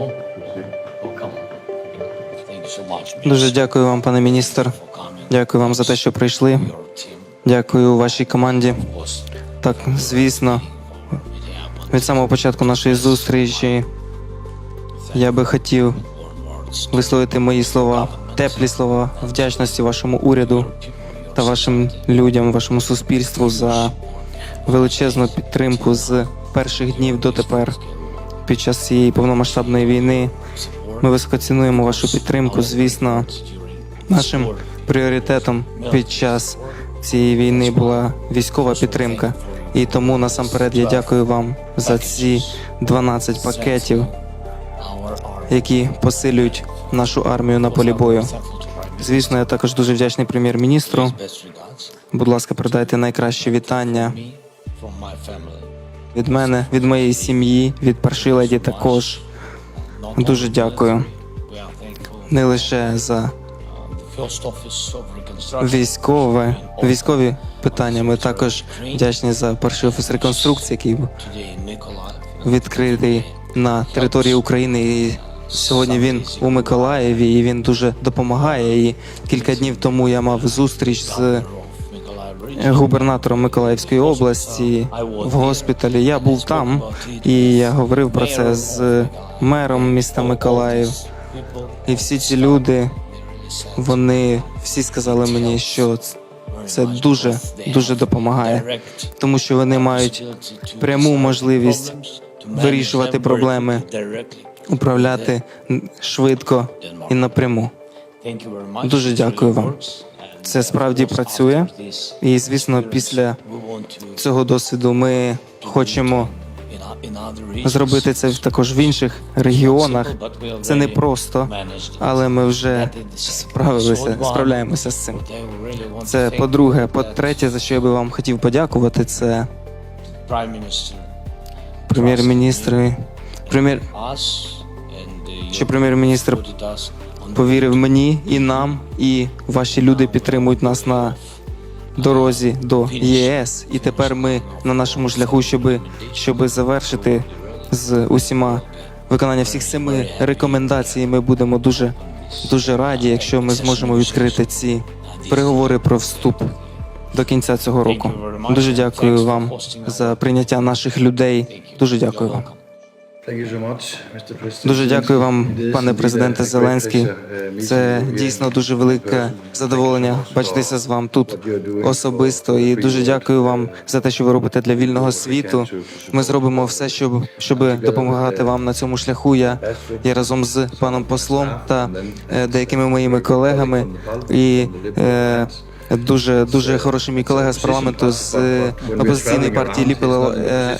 Oh. Дуже дякую вам, пане міністр. Дякую вам за те, що прийшли. Дякую вашій команді. Так, звісно, від самого початку нашої зустрічі я би хотів. Висловити мої слова, теплі слова вдячності вашому уряду та вашим людям, вашому суспільству за величезну підтримку з перших днів дотепер під час цієї повномасштабної війни. Ми високо цінуємо вашу підтримку. Звісно, нашим пріоритетом під час цієї війни була військова підтримка. І тому насамперед я дякую вам за ці 12 пакетів. Які посилюють нашу армію на полі бою. Звісно, я також дуже вдячний прем'єр-міністру. Будь ласка, передайте найкращі вітання від мене, від моєї сім'ї, від першиледі також. Дуже дякую. Не лише за військове, військові питання. Ми також вдячні за перший офіс реконструкції, який був відкритий на території України. І сьогодні він у Миколаєві і він дуже допомагає. І кілька днів тому я мав зустріч з Of губернатором Миколаївської області в госпіталі. Я був там і я говорив про це з мером міста Миколаїв. І всі ці люди, вони всі сказали мені, що це дуже дуже допомагає, тому що вони мають пряму можливість вирішувати проблеми. Управляти швидко і напряму. Дуже дякую вам. Це справді працює. І звісно, після цього досвіду ми хочемо зробити це також в інших регіонах. Це не просто, але ми вже справилися, справляємося з цим. Це по-друге. По-третє, за що я би вам хотів подякувати, це Prime прем'єр-міністр. Прем'єр що прем'єр-міністр повірив мені і нам, і ваші люди підтримують нас на дорозі до ЄС. І тепер ми на нашому шляху, щоб, щоб завершити з усіма виконання всіх семи рекомендацій. Ми будемо дуже дуже раді, якщо ми зможемо відкрити ці переговори про вступ до кінця цього року. Дуже дякую вам за прийняття наших людей. Дуже дякую вам. Дуже дякую вам, пане президенте Зеленський. meeting Це дійсно дуже велике задоволення so much бачитися з вами тут особисто. І дуже дякую вам за те, що ви робите для вільного світу. Ми зробимо все, щоб щоб допомагати вам на цьому шляху. Я я разом з паном послом та е, деякими моїми колегами і е, дуже дуже хороший мій колега з парламенту з е, опозиційної партії Ліпел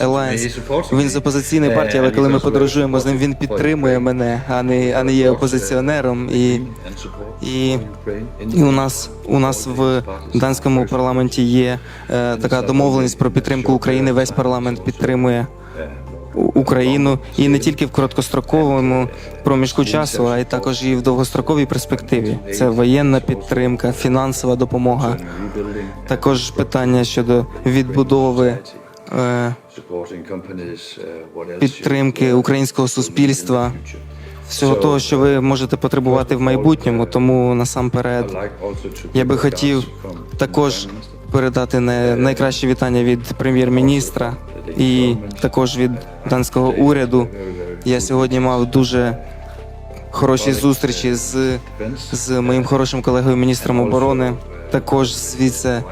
Alliance. Він з опозиційної партії, але коли ми подорожуємо з ним, він підтримує мене, а не а не є опозиціонером. І, і, і у нас у нас в данському парламенті є е, така домовленість про підтримку України. Весь парламент підтримує Україну і не тільки в короткостроковому проміжку часу, а й також і в довгостроковій перспективі. Це воєнна підтримка, фінансова допомога. Також питання щодо відбудови. е, підтримки українського суспільства, всього того, що ви можете потребувати в майбутньому. Тому насамперед я би хотів також передати найкращі вітання від прем'єр-міністра і також від данського уряду. Я сьогодні мав дуже хороші зустрічі з, з моїм хорошим колегою міністром оборони, також з віце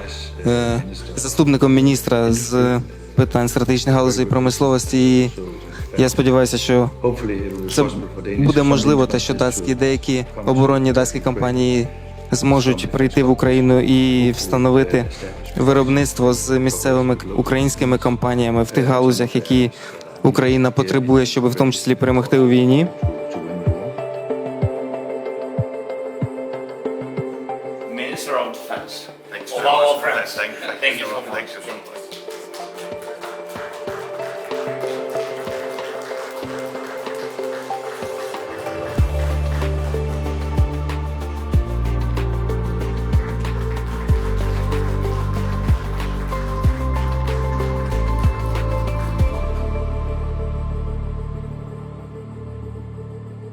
е, заступником міністра з питань стратегічних галузей промисловості. І я сподіваюся, що це буде можливо, те, що датські деякі оборонні датські компанії зможуть прийти в Україну і встановити виробництво з місцевими українськими компаніями в тих галузях, які Україна потребує, щоб в тому числі перемогти у війні. Minister of Defense. Thanks very much. Thank, you Thank you.